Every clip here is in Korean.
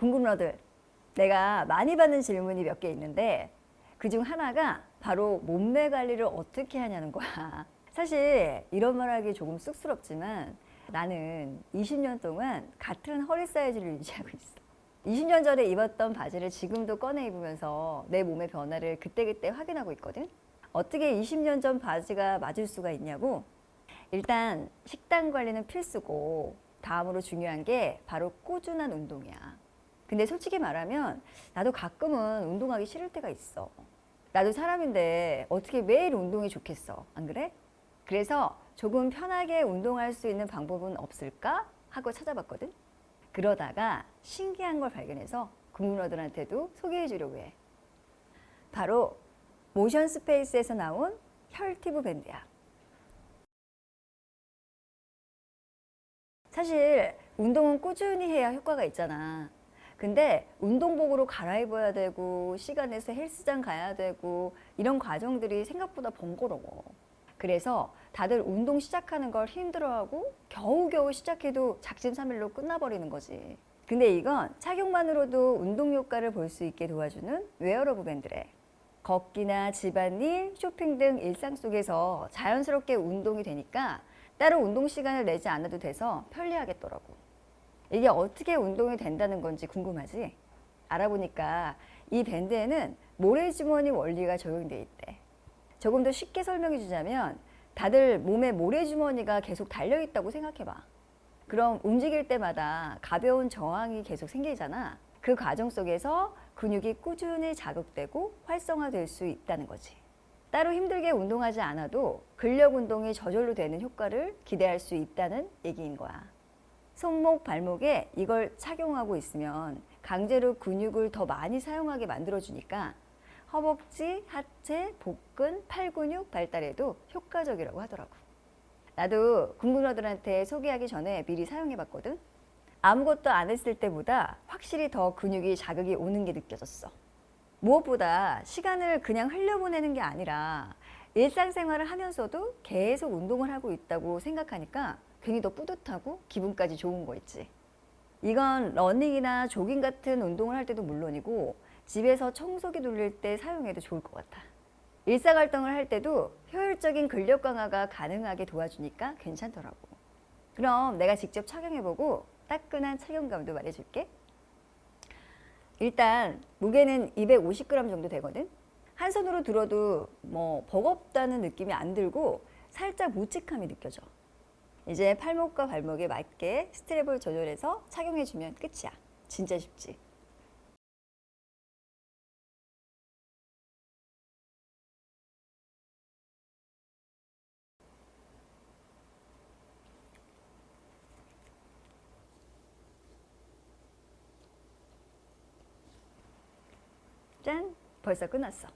궁금러들, 내가 많이 받는 질문이 몇 개 있는데 그 중 하나가 바로 몸매 관리를 어떻게 하냐는 거야. 사실 이런 말 하기 조금 쑥스럽지만 나는 20년 동안 같은 허리 사이즈를 유지하고 있어. 20년 전에 입었던 바지를 지금도 꺼내 입으면서 내 몸의 변화를 그때그때 확인하고 있거든. 어떻게 20년 전 바지가 맞을 수가 있냐고? 일단 식단 관리는 필수고 다음으로 중요한 게 바로 꾸준한 운동이야. 근데 솔직히 말하면 나도 가끔은 운동하기 싫을 때가 있어. 나도 사람인데 어떻게 매일 운동이 좋겠어. 안 그래? 그래서 조금 편하게 운동할 수 있는 방법은 없을까? 하고 찾아봤거든. 그러다가 신기한 걸 발견해서 국문어들한테도 소개해 주려고 해. 바로 모션 스페이스에서 나온 혈티브 밴드야. 사실 운동은 꾸준히 해야 효과가 있잖아. 근데 운동복으로 갈아입어야 되고 시간 내서 헬스장 가야 되고 이런 과정들이 생각보다 번거로워. 그래서 다들 운동 시작하는 걸 힘들어하고 겨우겨우 시작해도 작심삼일로 끝나버리는 거지. 근데 이건 착용만으로도 운동 효과를 볼 수 있게 도와주는 웨어러브 밴드래. 걷기나 집안일, 쇼핑 등 일상 속에서 자연스럽게 운동이 되니까 따로 운동 시간을 내지 않아도 돼서 편리하겠더라고. 이게 어떻게 운동이 된다는 건지 궁금하지? 알아보니까 이 밴드에는 모래주머니 원리가 적용돼 있대. 조금 더 쉽게 설명해 주자면 다들 몸에 모래주머니가 계속 달려 있다고 생각해 봐. 그럼 움직일 때마다 가벼운 저항이 계속 생기잖아. 그 과정 속에서 근육이 꾸준히 자극되고 활성화될 수 있다는 거지. 따로 힘들게 운동하지 않아도 근력 운동이 저절로 되는 효과를 기대할 수 있다는 얘기인 거야. 손목, 발목에 이걸 착용하고 있으면 강제로 근육을 더 많이 사용하게 만들어주니까 허벅지, 하체, 복근, 팔 근육 발달에도 효과적이라고 하더라고. 나도 궁금러들한테 소개하기 전에 미리 사용해 봤거든. 아무것도 안 했을 때보다 확실히 더 근육이 자극이 오는 게 느껴졌어. 무엇보다 시간을 그냥 흘려보내는 게 아니라 일상생활을 하면서도 계속 운동을 하고 있다고 생각하니까 괜히 더 뿌듯하고 기분까지 좋은 거 있지. 이건 러닝이나 조깅 같은 운동을 할 때도 물론이고 집에서 청소기 돌릴 때 사용해도 좋을 것 같아. 일상활동을 할 때도 효율적인 근력 강화가 가능하게 도와주니까 괜찮더라고. 그럼 내가 직접 착용해보고 따끈한 착용감도 말해줄게. 일단 무게는 250g 정도 되거든. 한 손으로 들어도 뭐 버겁다는 느낌이 안 들고 살짝 묵직함이 느껴져. 이제 팔목과 발목에 맞게 스트랩을 조절해서 착용해주면 끝이야. 진짜 쉽지. 짠! 벌써 끝났어.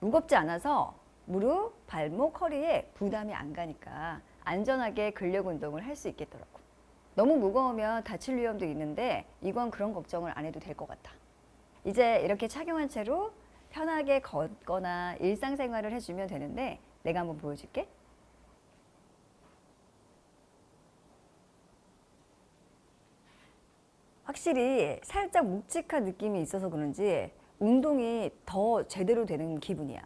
무겁지 않아서 무릎, 발목, 허리에 부담이 안 가니까 안전하게 근력 운동을 할 수 있겠더라고. 너무 무거우면 다칠 위험도 있는데 이건 그런 걱정을 안 해도 될 것 같아. 이제 이렇게 착용한 채로 편하게 걷거나 일상생활을 해주면 되는데 내가 한번 보여줄게. 확실히 살짝 묵직한 느낌이 있어서 그런지 운동이 더 제대로 되는 기분이야.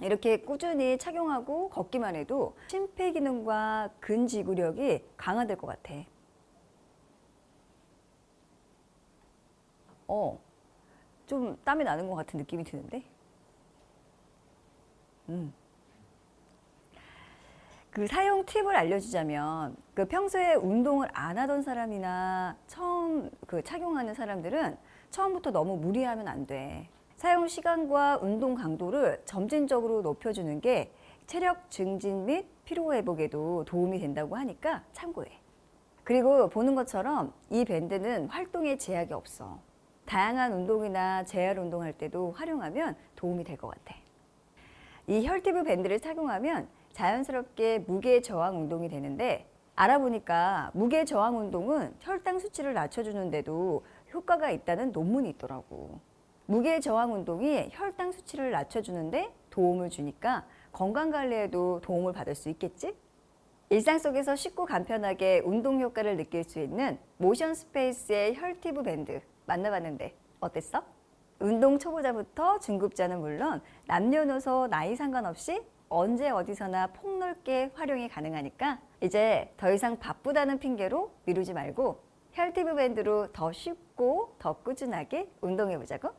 이렇게 꾸준히 착용하고 걷기만 해도 심폐 기능과 근지구력이 강화될 것 같아. 어, 좀 땀이 나는 것 같은 느낌이 드는데? 음. 그 사용 팁을 알려주자면 그 평소에 운동을 안 하던 사람이나 처음 그 착용하는 사람들은 처음부터 너무 무리하면 안 돼. 사용 시간과 운동 강도를 점진적으로 높여주는 게 체력 증진 및 피로 회복에도 도움이 된다고 하니까 참고해. 그리고 보는 것처럼 이 밴드는 활동에 제약이 없어. 다양한 운동이나 재활 운동할 때도 활용하면 도움이 될 것 같아. 이 혈티브 밴드를 착용하면 자연스럽게 무게 저항 운동이 되는데 알아보니까 무게 저항 운동은 혈당 수치를 낮춰주는데도 효과가 있다는 논문이 있더라고. 무게 저항 운동이 혈당 수치를 낮춰주는데 도움을 주니까 건강 관리에도 도움을 받을 수 있겠지? 일상 속에서 쉽고 간편하게 운동 효과를 느낄 수 있는 모션 스페이스의 혈티브 밴드 만나봤는데 어땠어? 운동 초보자부터 중급자는 물론 남녀노소 나이 상관없이 언제 어디서나 폭넓게 활용이 가능하니까 이제 더 이상 바쁘다는 핑계로 미루지 말고 혈티브 밴드로 더 쉽고 더 꾸준하게 운동해 보자고.